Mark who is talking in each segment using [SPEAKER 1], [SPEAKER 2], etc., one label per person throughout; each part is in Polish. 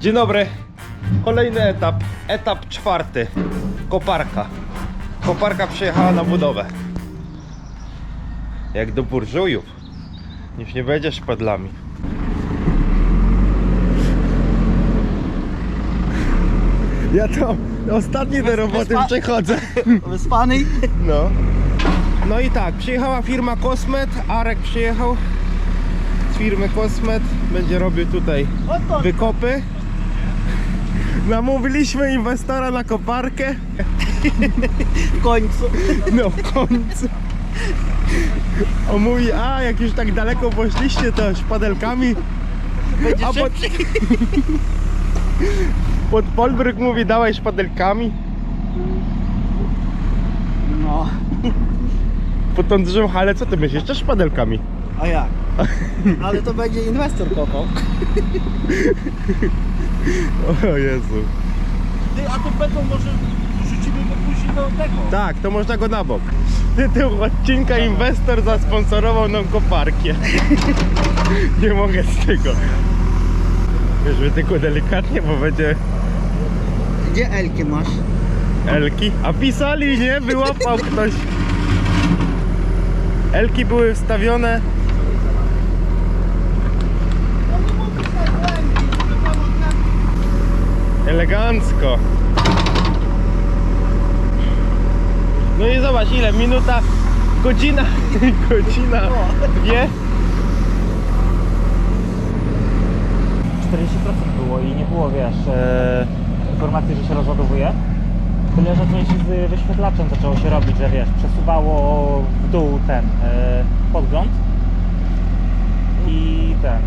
[SPEAKER 1] Dzień dobry. Kolejny etap. Etap czwarty. Koparka. Koparka przyjechała na budowę. Jak do burżujów. Już nie będzie szpadlami. Ja to ostatni do roboty
[SPEAKER 2] wyspa-
[SPEAKER 1] przechodzę.
[SPEAKER 2] Wyspany?
[SPEAKER 1] No. No i tak, przyjechała firma Kosmet, Arek przyjechał z firmy Kosmet, będzie robił tutaj wykopy. Namówiliśmy inwestora na koparkę,
[SPEAKER 2] W końcu.
[SPEAKER 1] no w końcu. On mówi, a jak już tak daleko poszliście to szpadelkami,
[SPEAKER 2] Będzie
[SPEAKER 1] a pod, pod Polbryk mówi dawaj szpadelkami,
[SPEAKER 2] No.
[SPEAKER 1] pod tą dużą halę, co ty myślisz, też szpadelkami?
[SPEAKER 2] A jak? Ale to będzie inwestor kopał.
[SPEAKER 1] O Jezu.
[SPEAKER 2] Ty, a to beton może rzucimy go później do tego.
[SPEAKER 1] Tak, to można go na bok. Tytuł odcinka inwestor zasponsorował nam koparkę. Nie mogę z tego. Wiesz, tylko delikatnie, bo będzie
[SPEAKER 2] Gdzie Elki masz?
[SPEAKER 1] Elki. A pisali, nie? Wyłapał ktoś. Elki były wstawione. Elegancko. No i zobacz ile, minuta, godzina, godzina, dwie.
[SPEAKER 3] 40% było i nie było, wiesz, e, informacji, że się rozładowuje. Tyle, że coś z wyświetlaczem zaczęło się robić, że wiesz, przesuwało w dół ten e, podgląd i ten.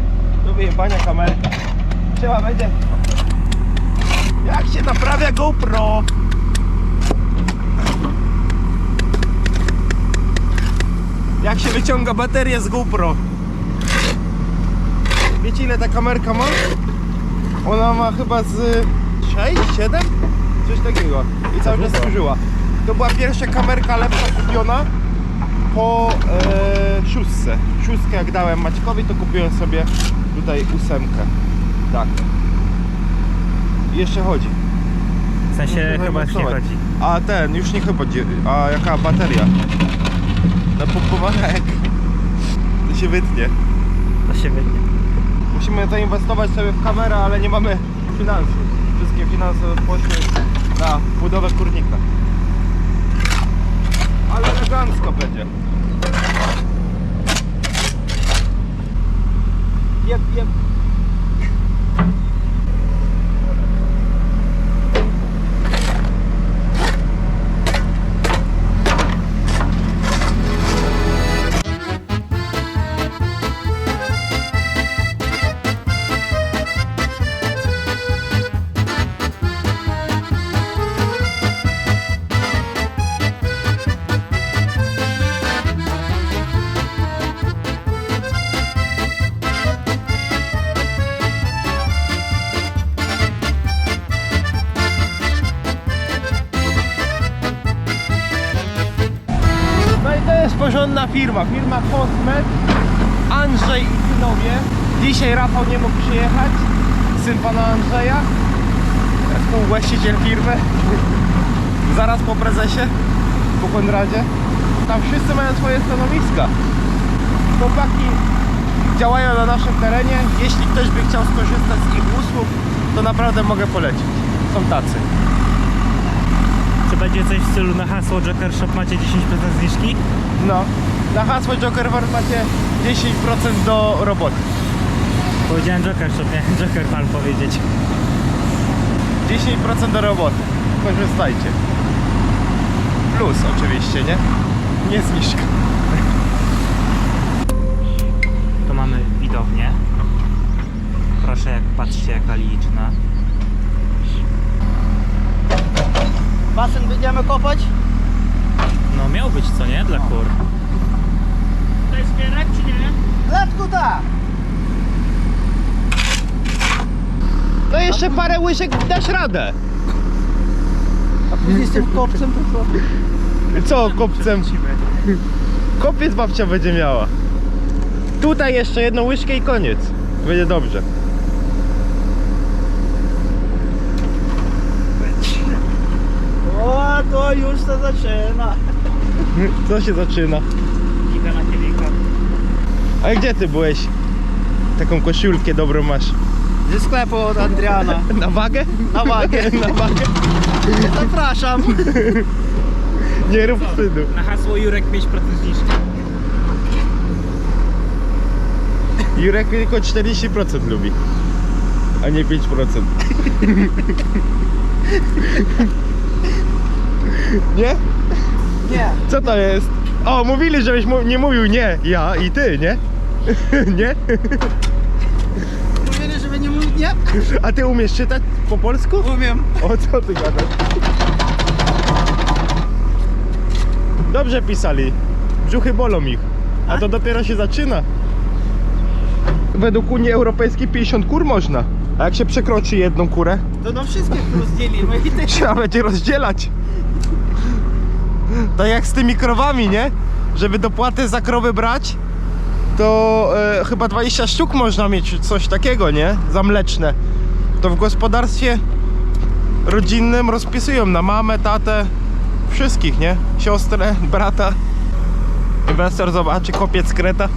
[SPEAKER 1] Do wyjebania kamerka. Trzeba będzie. Jak się naprawia GoPro? Jak się wyciąga baterię z GoPro? Wiecie ile ta kamerka ma? Ona ma chyba z 6, 7? Coś takiego. I cały czas służyła. To była pierwsza kamerka lepsza kupiona po e, szóstce. Szóstkę jak dałem Maćkowi, to kupiłem sobie tutaj ósemkę. Tak. Jeszcze chodzi.
[SPEAKER 3] W sensie
[SPEAKER 1] Muszę
[SPEAKER 3] chyba już nie
[SPEAKER 1] zainwestować.
[SPEAKER 3] chodzi.
[SPEAKER 1] A ten, już nie chyba. dzie- A jaka bateria? Napompowana jak. To się wytnie.
[SPEAKER 3] To się wytnie.
[SPEAKER 1] Musimy zainwestować sobie w kamerę, ale nie mamy finansów. Wszystkie finanse poszły na budowę kurnika. Ale elegancko będzie. Jep, jep. Porządna firma, firma Kosmet, Andrzej i synowie. Dzisiaj Rafał nie mógł przyjechać, syn pana Andrzeja, współwłaściciel firmy. Zaraz po prezesie, po Konradzie. Tam wszyscy mają swoje stanowiska. Chłopaki działają na naszym terenie. Jeśli ktoś by chciał skorzystać z ich usług, to naprawdę mogę polecić. Są tacy.
[SPEAKER 3] Czy będzie coś w stylu na hasło Joker Shop macie 10% zniżki?
[SPEAKER 1] No, na hasło Joker War macie 10% do roboty.
[SPEAKER 3] Powiedziałem Joker Shop, miałem Joker Fan powiedzieć.
[SPEAKER 1] 10% do roboty. Korzystajcie. Plus oczywiście, nie? Nie zniżka.
[SPEAKER 3] Tu mamy widownię. Proszę, jak patrzcie jaka liczna.
[SPEAKER 2] Basen będziemy kopać?
[SPEAKER 3] No miał być, co nie? Dla kur.
[SPEAKER 2] Tutaj zbierać czy nie? Letku da! Tak.
[SPEAKER 1] No jeszcze parę łyżek dasz radę.
[SPEAKER 2] A później z tym kopcem to co?
[SPEAKER 1] Co kopcem? Kopiec babcia będzie miała. Tutaj jeszcze jedną łyżkę i koniec. Będzie dobrze.
[SPEAKER 4] O, to już się zaczyna.
[SPEAKER 1] Co się zaczyna?
[SPEAKER 3] Idę na kielika.
[SPEAKER 1] A gdzie ty byłeś? Taką koszulkę dobrą masz.
[SPEAKER 4] Ze sklepu od Adriana.
[SPEAKER 1] Na wagę?
[SPEAKER 4] Na wagę.
[SPEAKER 1] Na wagę?
[SPEAKER 4] Zapraszam.
[SPEAKER 1] Nie rób wstydu.
[SPEAKER 3] Na hasło Jurek 5% zniżki.
[SPEAKER 1] Jurek tylko 40% lubi, a nie 5%. nie?
[SPEAKER 4] Nie.
[SPEAKER 1] Co to jest? O, mówili, żebyś mu- nie mówił nie, ja i ty, nie? nie?
[SPEAKER 4] Mówili, żeby nie mówić nie?
[SPEAKER 1] A ty umiesz czytać po polsku?
[SPEAKER 4] Umiem.
[SPEAKER 1] O co ty gadasz? Dobrze pisali. Brzuchy bolą ich. A to dopiero się zaczyna. Według Unii Europejskiej 50 kur można. A jak się przekroczy jedną kurę,
[SPEAKER 4] To nam wszystkich rozdzielimy i ty
[SPEAKER 1] trzeba będzie rozdzielać. Tak jak z tymi krowami, nie? Żeby dopłatę za krowy brać, to e, chyba 20 sztuk można mieć, coś takiego, nie? Za mleczne. To w gospodarstwie rodzinnym rozpisują na mamę, tatę, wszystkich, nie? Siostrę, brata. Inwestor zobaczy kopiec kreta.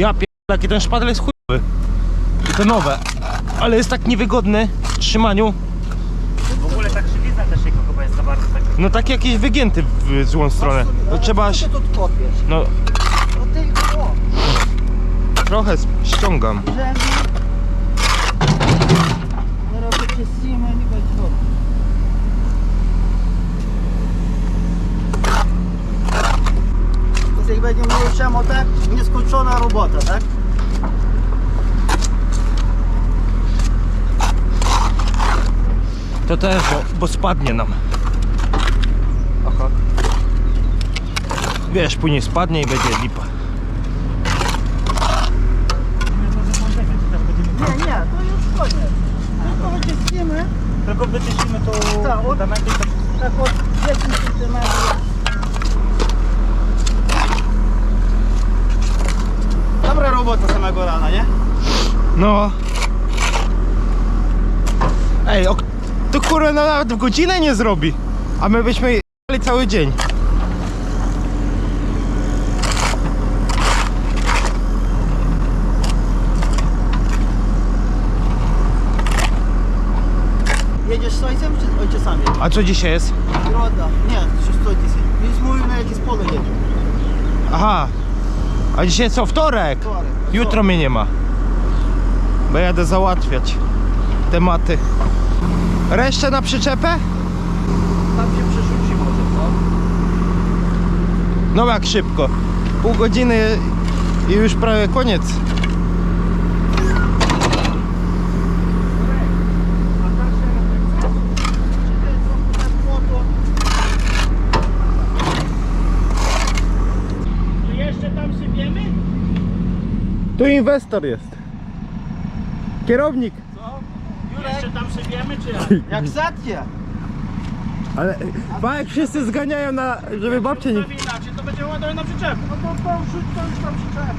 [SPEAKER 1] Ja pier... jaki ten szpadel jest chujowy. I to nowe. Ale jest tak niewygodny w trzymaniu.
[SPEAKER 3] W ogóle ta krzywica też jego chyba jest za bardzo tak.
[SPEAKER 1] No tak jakiś wygięty w złą stronę. No trzeba aż...
[SPEAKER 4] Ty tu kopiesz.
[SPEAKER 1] No
[SPEAKER 4] No tylko o.
[SPEAKER 1] trochę ściągam.
[SPEAKER 4] Żeby... Zaraz wyczyścimy i będzie dobrze. To jak będzie mówił czemu tak, nieskończona robota, tak?
[SPEAKER 1] To też, bo, bo spadnie nam.
[SPEAKER 4] Aha.
[SPEAKER 1] Wiesz, później spadnie i będzie lipa.
[SPEAKER 4] Nie, nie, to już koniec. Tylko wyczyścimy,
[SPEAKER 3] Tylko wyczyścimy tu
[SPEAKER 4] Tak, od-
[SPEAKER 3] fundamenty to
[SPEAKER 4] tak od 10 cm. Dobra robota samego rana, nie?
[SPEAKER 1] No. Ej, ok, to kurwa no, nawet w godzinę nie zrobi. A my byśmy jechali cały dzień.
[SPEAKER 4] Jedziesz z ojcem czy ojcami?
[SPEAKER 1] A co dzisiaj jest?
[SPEAKER 4] Środa. Nie, 610. Już mówił na jakieś pole jedzie.
[SPEAKER 1] Aha. A dzisiaj co? Wtorek.
[SPEAKER 4] Wtorek.
[SPEAKER 1] Jutro mnie nie ma. Bo jadę załatwiać tematy. Resztę na przyczepę?
[SPEAKER 4] Tam się przerzuci może, co?
[SPEAKER 1] No jak szybko. Pół godziny i już prawie koniec.
[SPEAKER 3] Czy jeszcze tam sypiemy?
[SPEAKER 1] Tu inwestor jest. Kierownik.
[SPEAKER 3] Jeszcze tam sypiemy czy jak?
[SPEAKER 4] Jak zatnie.
[SPEAKER 1] Ale pa, jak wszyscy zganiają na, żeby babcie nie...
[SPEAKER 3] inaczej, to będzie ładować na przyczepę.
[SPEAKER 4] No to to rzuć to już tam przyczepę.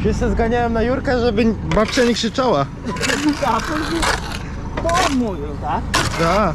[SPEAKER 1] Wszyscy zganiają na Jurka, żeby babcia nie krzyczała.
[SPEAKER 4] A to już on mówił, tak? Tak?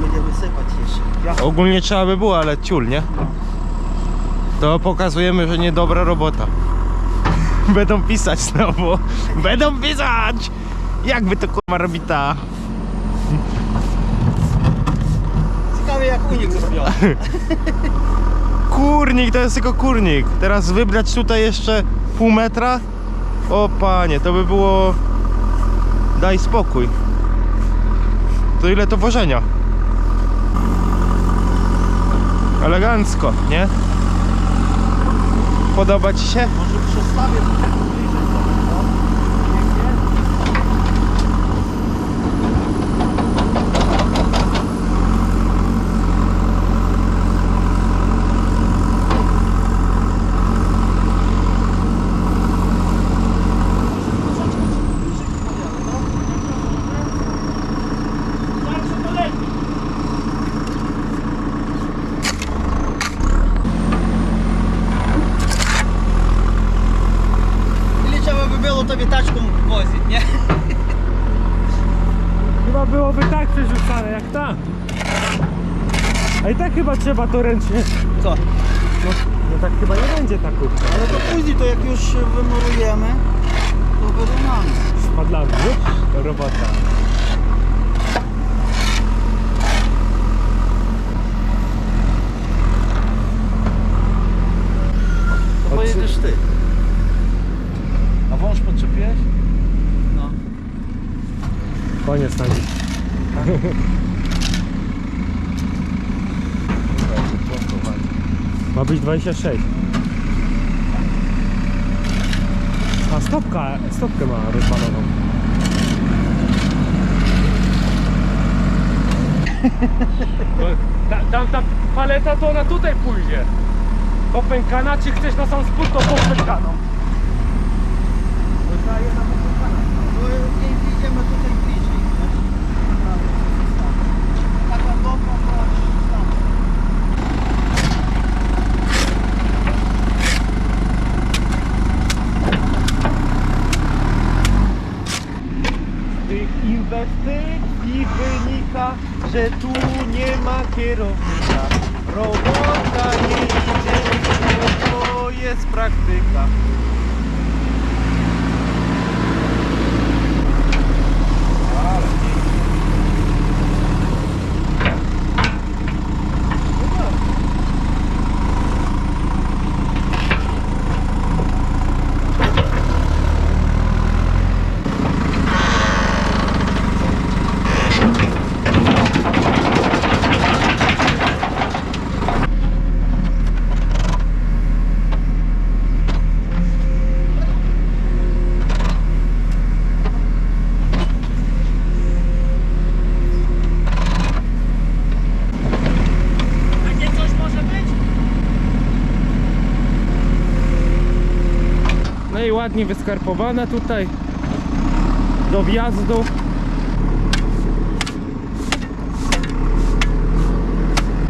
[SPEAKER 4] wysypać jeszcze.
[SPEAKER 1] Ogólnie trzeba by było, ale ciul, nie? To pokazujemy, że niedobra robota. Będą pisać znowu. Będą pisać! Jakby to kurwa robi ta...
[SPEAKER 4] Ciekawe jak unik zrobiła.
[SPEAKER 1] kurnik, to jest tylko kurnik. Teraz wybrać tutaj jeszcze pół metra. O panie, to by było... Daj spokój. To ile to wożenia? Elegancko, nie? Podoba ci się?
[SPEAKER 2] Może przestawię trochę bliżej sobie, no. Pięknie. Ile trzeba by było tobie taczką wozić, nie?
[SPEAKER 3] Chyba byłoby tak przerzucane jak ta. A i tak chyba to ręcznie.
[SPEAKER 2] Co?
[SPEAKER 3] No, no tak chyba nie będzie ta kurka.
[SPEAKER 2] Ale to później, to jak już wymurujemy, to wyrównamy.
[SPEAKER 3] Spadlamy, wiesz? Robota.
[SPEAKER 2] To pojedziesz ty. A wąż podczepiłeś? No.
[SPEAKER 3] Koniec tam. Ma być 26. A stopka, stopkę ma rozwaloną.
[SPEAKER 5] Ta, tam ta paleta to ona tutaj pójdzie. Popękana, czy chcesz na sam spód, to popękaną.
[SPEAKER 2] To nie idziemy tutaj bliżej. wiesz? Taka dobra, to aż tam.
[SPEAKER 1] Z tych inwestycji wynika, że tu nie ma kierownika. Robota nie idzie, to jest praktyka. Ale
[SPEAKER 5] Ładnie wyskarpowane tutaj. Do wjazdu.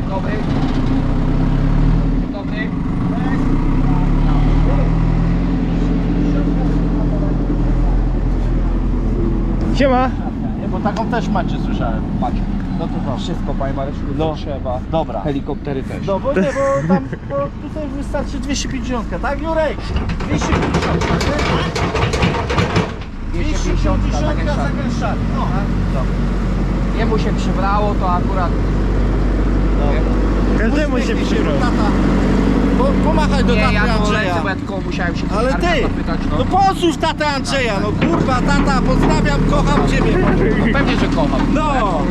[SPEAKER 5] Dobry. Dobry.
[SPEAKER 1] Siema!
[SPEAKER 2] Nie, bo taką też macie, słyszałem. Macie. No to dobrze.
[SPEAKER 5] Wszystko, panie Mareczku,
[SPEAKER 2] No.
[SPEAKER 5] trzeba.
[SPEAKER 2] Dobra.
[SPEAKER 5] Helikoptery też.
[SPEAKER 2] No bo nie, bo tam bo tutaj wystarczy 250, tak Jurek? 250, tak? 250 zakręszamy. No.
[SPEAKER 5] Jemu się przybrało, to akurat
[SPEAKER 1] Każdemu się
[SPEAKER 2] Uśmiechnij
[SPEAKER 1] przybrał.
[SPEAKER 2] tata. Po, pomachaj do
[SPEAKER 5] nie,
[SPEAKER 2] taty
[SPEAKER 5] ja to
[SPEAKER 2] Andrzeja.
[SPEAKER 5] bo ja tylko musiałem się
[SPEAKER 2] Ale
[SPEAKER 5] Arka
[SPEAKER 2] ty,
[SPEAKER 5] zapytać, no.
[SPEAKER 2] no pozdrów tatę Andrzeja, no kurwa tata, pozdrawiam, kocham ciebie.
[SPEAKER 5] pewnie, że kocham.
[SPEAKER 2] No,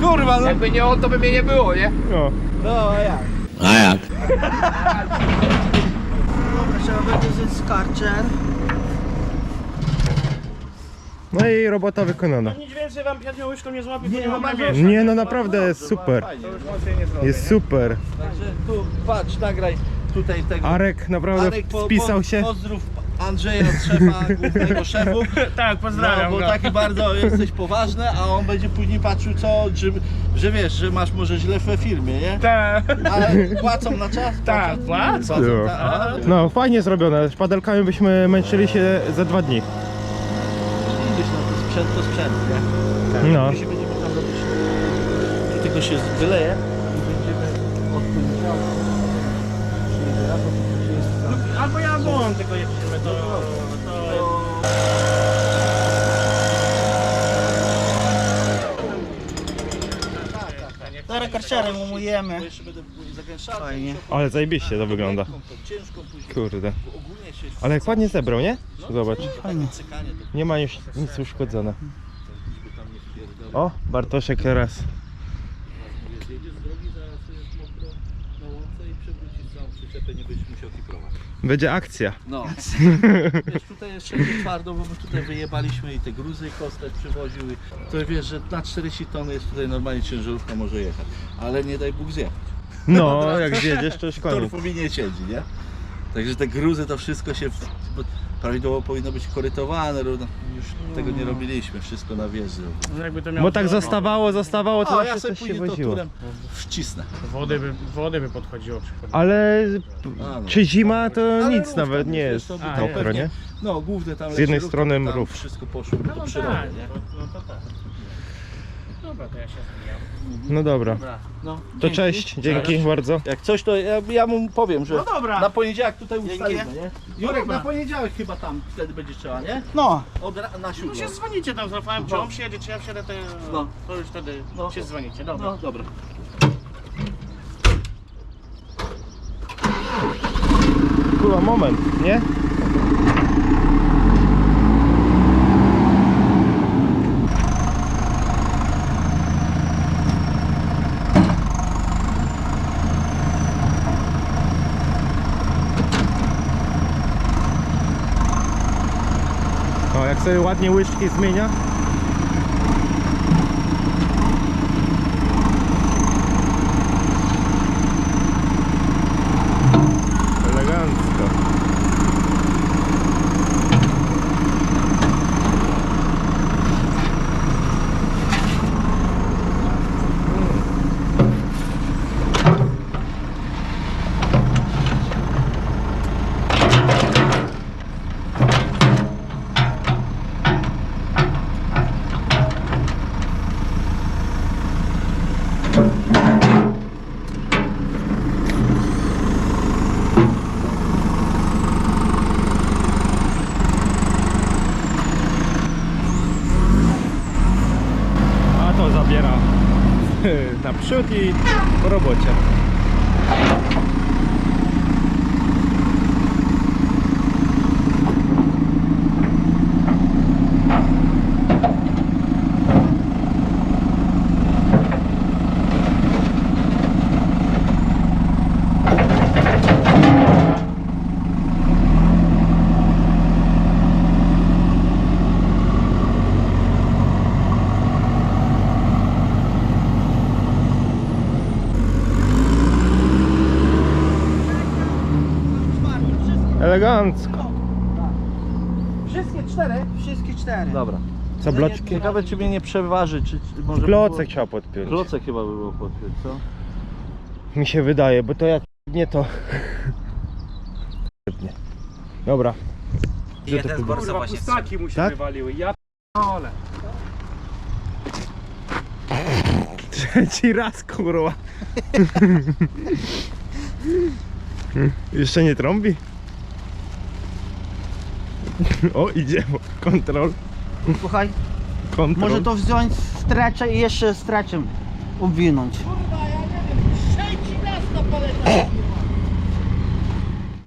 [SPEAKER 2] kurwa, no.
[SPEAKER 5] Jakby nie on, to by mnie nie było, nie?
[SPEAKER 1] O.
[SPEAKER 2] No, a jak?
[SPEAKER 4] A jak?
[SPEAKER 2] Dobra, trzeba będzie zjeść skarczer.
[SPEAKER 1] No i robota wykonana.
[SPEAKER 3] Nic więcej wam łyżką nie złapie,
[SPEAKER 2] Nie, no, wiesz,
[SPEAKER 1] Nie no naprawdę jest super. Jest super.
[SPEAKER 2] Także tu, patrz, nagraj tutaj tego.
[SPEAKER 1] Arek naprawdę
[SPEAKER 2] Arek, po-
[SPEAKER 1] wpisał
[SPEAKER 2] po-
[SPEAKER 1] się.
[SPEAKER 2] Pozdrów Andrzeja, szefa, głównego szefu.
[SPEAKER 5] Tak,
[SPEAKER 2] No, bo taki bardzo jesteś poważny, a on będzie później patrzył co, że, że wiesz, że masz może źle we firmie, nie?
[SPEAKER 5] Tak.
[SPEAKER 2] Ale płacą na czas?
[SPEAKER 5] Tak, płacą.
[SPEAKER 1] No.
[SPEAKER 2] tak, a,
[SPEAKER 1] No fajnie zrobione. Szpadelkami byśmy męczyli się za dwa dni.
[SPEAKER 2] Idziesz na to sprzęt, to sprzęt, nie?
[SPEAKER 1] No.
[SPEAKER 2] My się będziemy tam robić, to tylko się wyleje i będziemy od poniedziałku, przyjedzie raz, a przyjedzie sam.
[SPEAKER 3] Albo ja, on tylko jedziemy, to... to...
[SPEAKER 4] Teraz karczarem umujemy.
[SPEAKER 2] Bo jeszcze będę zagęszczał.
[SPEAKER 4] Fajnie.
[SPEAKER 1] Ale zajebiście to wygląda.
[SPEAKER 2] Ciężką później.
[SPEAKER 1] Kurde.
[SPEAKER 2] bo Ogólnie się
[SPEAKER 1] Ale jak ładnie zebrał, nie? Zobacz.
[SPEAKER 4] Fajnie.
[SPEAKER 2] to
[SPEAKER 1] Nie ma już nic uszkodzone.
[SPEAKER 2] by tam nie wpierdolę.
[SPEAKER 1] O, Bartoszek teraz.
[SPEAKER 2] Mówię, zjedziesz z drogi, zaraz jest mokro na łące i przewrócisz całą przyczepę, nie będziesz musiał kiprować.
[SPEAKER 1] Będzie akcja.
[SPEAKER 2] No. wiesz, tutaj jest wszędzie twardo, bo my tutaj wyjebaliśmy i te gruzy kostek przywoził. i To wiesz, że na 40 tony jest tutaj normalnie ciężarówka może jechać. Ale nie daj Bóg zjechać.
[SPEAKER 1] No, jak zjedziesz, to już koniec.
[SPEAKER 2] Torfowi nie siedzi, nie? Także te gruzy to wszystko się w, bo prawidłowo powinno być korytowane, równo. już tego nie robiliśmy, wszystko na wieży.
[SPEAKER 5] No jakby to miało
[SPEAKER 1] Bo tak
[SPEAKER 5] wzór,
[SPEAKER 1] zostawało, zostawało, to
[SPEAKER 2] O, ja
[SPEAKER 1] zawsze
[SPEAKER 2] sobie
[SPEAKER 1] coś się
[SPEAKER 2] później to
[SPEAKER 1] woziło.
[SPEAKER 2] turem wcisnę.
[SPEAKER 5] Wody by, wody by podchodziło.
[SPEAKER 1] Ale
[SPEAKER 2] A, no.
[SPEAKER 1] czy zima to
[SPEAKER 2] Ale
[SPEAKER 1] nic
[SPEAKER 2] rów
[SPEAKER 1] nawet
[SPEAKER 2] tam
[SPEAKER 1] nie
[SPEAKER 2] jest,
[SPEAKER 1] jest
[SPEAKER 2] to by
[SPEAKER 5] A,
[SPEAKER 2] to
[SPEAKER 5] jest.
[SPEAKER 1] mokro, nie?
[SPEAKER 2] No, główny tam
[SPEAKER 1] Z jednej
[SPEAKER 2] leci rów,
[SPEAKER 1] strony
[SPEAKER 2] to tam
[SPEAKER 1] mrów.
[SPEAKER 2] Wszystko poszło do
[SPEAKER 5] No
[SPEAKER 2] przyrody,
[SPEAKER 5] tak,
[SPEAKER 2] nie?
[SPEAKER 5] no, no to tak. Dobra, to ja się zbijam.
[SPEAKER 1] No dobra.
[SPEAKER 2] No,
[SPEAKER 1] To cześć, dzięki bardzo.
[SPEAKER 2] Jak coś, to ja, ja mu powiem, że
[SPEAKER 4] No dobra.
[SPEAKER 2] na poniedziałek tutaj ustalimy, nie? Jurek,
[SPEAKER 4] dobra.
[SPEAKER 2] na poniedziałek chyba tam wtedy będzie trzeba, nie?
[SPEAKER 4] No,
[SPEAKER 2] Od ra- na
[SPEAKER 5] No
[SPEAKER 2] siódmą.
[SPEAKER 5] się dzwonicie tam z Rafałem, czy on przyjedzie, czy ja przyjedę, to,
[SPEAKER 2] No.
[SPEAKER 5] to już wtedy
[SPEAKER 2] No.
[SPEAKER 5] się dzwonicie, dobra.
[SPEAKER 2] No, dobra.
[SPEAKER 1] Kurwa, moment, nie? Sobie ładnie łyżki zmienia. Elegancko. A to zabiera naprzód i po robocie. Elegancko.
[SPEAKER 4] wszystkie cztery? Wszystkie cztery.
[SPEAKER 2] Dobra.
[SPEAKER 1] Co, bloczki?
[SPEAKER 2] Ciekawe, czy mnie nie przeważy, czy czy może... by
[SPEAKER 1] Klocek
[SPEAKER 2] było-
[SPEAKER 1] chciał podpiąć.
[SPEAKER 2] Klocek chyba by było podpiąć, co?
[SPEAKER 1] Mi się wydaje, bo to jak nie to... Nie. Dobra. Gdzie to tu było?
[SPEAKER 5] Kurwa, pustaki mu się
[SPEAKER 1] Tak?
[SPEAKER 5] wywaliły, ja p***ole.
[SPEAKER 1] Trzeci raz, kurwa. Jeszcze nie trąbi? O, idzie. Kontrol.
[SPEAKER 4] Słuchaj,
[SPEAKER 1] Kontrol.
[SPEAKER 4] może to wziąć strecze i jeszcze streczem obwinąć.